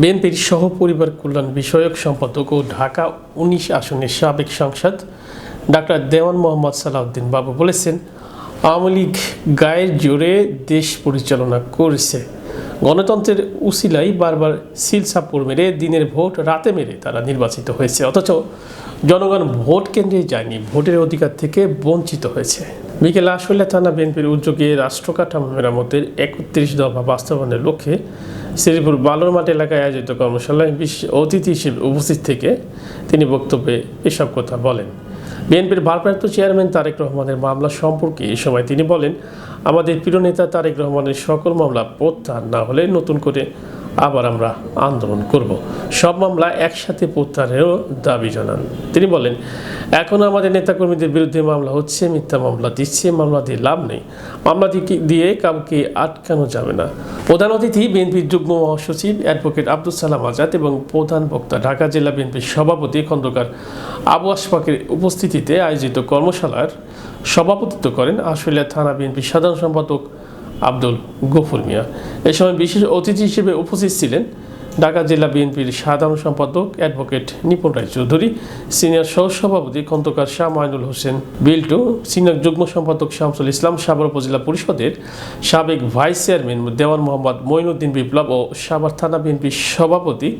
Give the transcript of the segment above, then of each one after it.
বিএনপির সহ পরিবার কল্যাণ বিষয়ক সম্পাদক ও ঢাকা উনিশ আসনের সাবেক সাংসদ ডাক্তার দেওয়ান মোহাম্মদ সালাউদ্দিন বাবু বলেছেন, আওয়ামী লীগ গায়ের জোরে দেশ পরিচালনা করেছে। গণতন্ত্রের উসিলাই বারবার সিল সাপড় মেরে দিনের ভোট রাতে মেরে তারা নির্বাচিত হয়েছে। অথচ জনগণ ভোট কেন্দ্রে যায়নি, ভোটের অধিকার থেকে বঞ্চিত হয়েছে। বিকেলে আশুলিয়া থানা বিএনপির উদ্যোগে রাষ্ট্র কাঠামো মেরামতের একত্রিশ দফা বাস্তবায়নের লক্ষ্যে শ্রীপুর বালুরমাঠ এলাকায় আয়োজিত কর্মশালায় বিশেষ অতিথি হিসেবে উপস্থিত থেকে তিনি বক্তব্যে এসব কথা বলেন। বিএনপির ভারপ্রাপ্ত চেয়ারম্যান তারেক রহমানের মামলা সম্পর্কে এ সময় তিনি বলেন, আমাদের প্রিয় নেতা তারেক রহমানের সকল মামলা প্রত্যাহার না হলে নতুন করে আবার আমরা আন্দোলন করব। সব মামলা একসাথে প্রত্যাহারেরও দাবি জানান। তিনি বলেন, এখন আমাদের নেতাকর্মীদের বিরুদ্ধে মামলা হচ্ছে, মিথ্যা মামলা দিচ্ছে, মামলা দিয়ে লাভ নেই। মামলা দিয়ে কাউকে আটকানো যাবে না। প্রধান অতিথি বিএনপির যুগ্ম মহাসচিব অ্যাডভোকেট আব্দুল সালাম আজাদ এবং প্রধান বক্তা ঢাকা জেলা বিএনপির সভাপতি খন্দকার আবু আশফাকের উপস্থিতিতে আয়োজিত কর্মশালার সভাপতিত্ব করেন আশুলিয়া থানা বিএনপির সাধারণ সম্পাদক আব্দুল গফুর মিয়া। এ সময় বিশেষ অতিথি হিসেবে উপস্থিত ছিলেন ঢাকা জেলা বিএনপির সাধারণ সম্পাদক অ্যাডভোকেট নিপুণ রায় চৌধুরী, সিনিয়র সহসভাপতি খন্দকার শাহ মাইনুল হোসেন বিল্টু, সিনিয়র যুগ্ম সম্পাদক শামসুল ইসলাম, সাভার উপজেলা পরিষদের সাবেক ভাইস চেয়ারম্যান দেওয়ান মোহাম্মদ মঈনুদ্দিন বিপ্লব ও সাভার থানা বিএনপির সভাপতি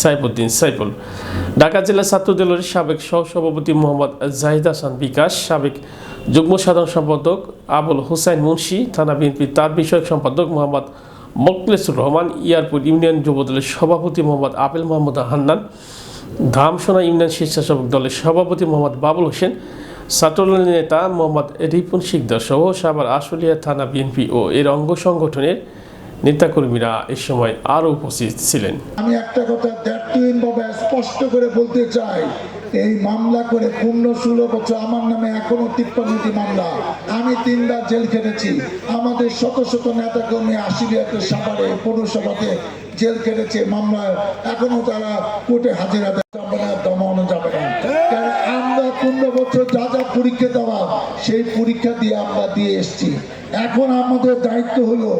সাইফুদ্দিন সাইফুল। ঢাকা জেলা ছাত্রদলের সাবেক সহসভাপতি মোহাম্মদ জাহিদ হাসান বিকাশ, সাবেক যুগ্ম সাধারণ সম্পাদক আবুল হুসাইন মুন্সি, থানা বিএনপির তার বিষয়ক সম্পাদক মোহাম্মদ মোকলেসুর রহমান ইয়ারপুর ইউনিয়ন যুবদলের সভাপতি মোহাম্মদ আপেল মোহাম্মদ হান্নান, ধামসোনা ইউনিয়ন স্বেচ্ছাসেবক দলের সভাপতি মোহাম্মদ বাবুল হোসেন, ছাত্রদলের নেতা মোহাম্মদ রিপুন শিকদার সহ সাবার আশুলিয়া থানা বিএনপি ও এর অঙ্গ সংগঠনের নেতাকর্মীরা এ সময় আরও উপস্থিত ছিলেন। আমি একটা কথা স্পষ্ট করে বলতে চাই। এই মামলা করে পূর্ণ ষোলো বছর আমার নামে এখনও তিপ্পান্নটি মামলা। আমি তিনবার জেল খেটেছি। আমাদের শত শত নেতা কর্মী আশিরিয়াতে সাভারে পৌরসভাতে জেল খেটেছে। মামলায় এখনও তারা কোর্টে হাজিরা যাবে না দমানো যাবে না। কারণ আমরা পনেরো বছর যা যা পরীক্ষা দেওয়া, সেই পরীক্ষা দিয়ে আমরা দিয়ে এসছি। এখন আমাদের দায়িত্ব হলো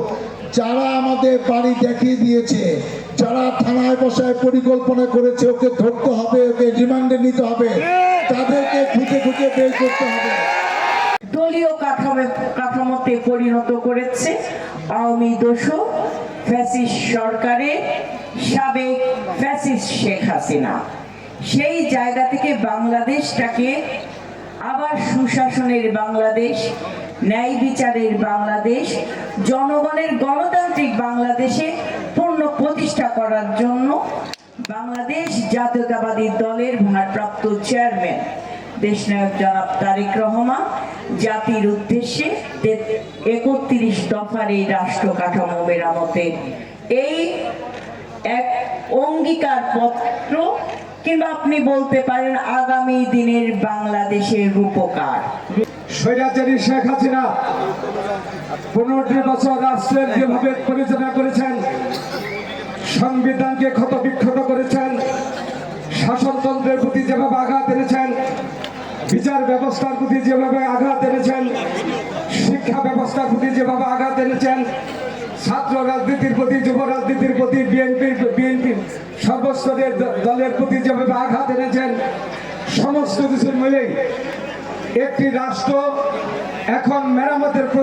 যারা আমাদের বাড়ি দেখিয়ে দিয়েছে, যারা থানায় বসায় পরিকল্পনা করেছে, ওকে ধরতে হবে, ওকে রিমান্ডে নিতে হবে, তাদেরকে খুঁজে খুঁজে বের করতে হবে। দলীয় কাঠামো, কাঠামোতে পরিণত করেছে আওয়ামী দোষক ফ্যাসিস্ট সরকারের সাবেক ফ্যাসিস্ট শেখ হাসিনা। সেই জায়গা থেকে বাংলাদেশটাকে আবার সুশাসনের বাংলাদেশ, ন্যায় বিচারের বাংলাদেশ, জনগণের গণতান্ত্রিক বাংলাদেশে পূর্ণ প্রতিষ্ঠা করার জন্য বাংলাদেশ জাতীয়তাবাদী দলের ভারপ্রাপ্ত চেয়ারম্যান। দেশনায়ক জনাব তারেক রহমান, জাতির উদ্দেশ্যে একত্রিশ দফার এই রাষ্ট্র কাঠামো মেরামতের এই এক অঙ্গীকার পত্র কিংবা আপনি বলতে পারেন আগামী দিনের বাংলাদেশের রূপকার। স্বৈরাচারী শেখ হাসিনা পনেরোটি বছর রাষ্ট্রের যেভাবে পরিচালনা করেছেন, সংবিধানকে ক্ষত বিক্ষত করেছেন, শাসনতন্ত্রের প্রতি যেভাবে আঘাত এনেছেন, বিচার ব্যবস্থার প্রতি যেভাবে আঘাত এনেছেন, শিক্ষা ব্যবস্থার প্রতি যেভাবে আঘাত এনেছেন ছাত্র রাজনীতির প্রতি, যুব রাজনীতির প্রতি বিএনপির বিএনপি সর্বস্তরের দলের প্রতি যেভাবে আঘাত এনেছেন, সমস্ত কিছু মিলেই একটি রাষ্ট্র এখন মেরামতের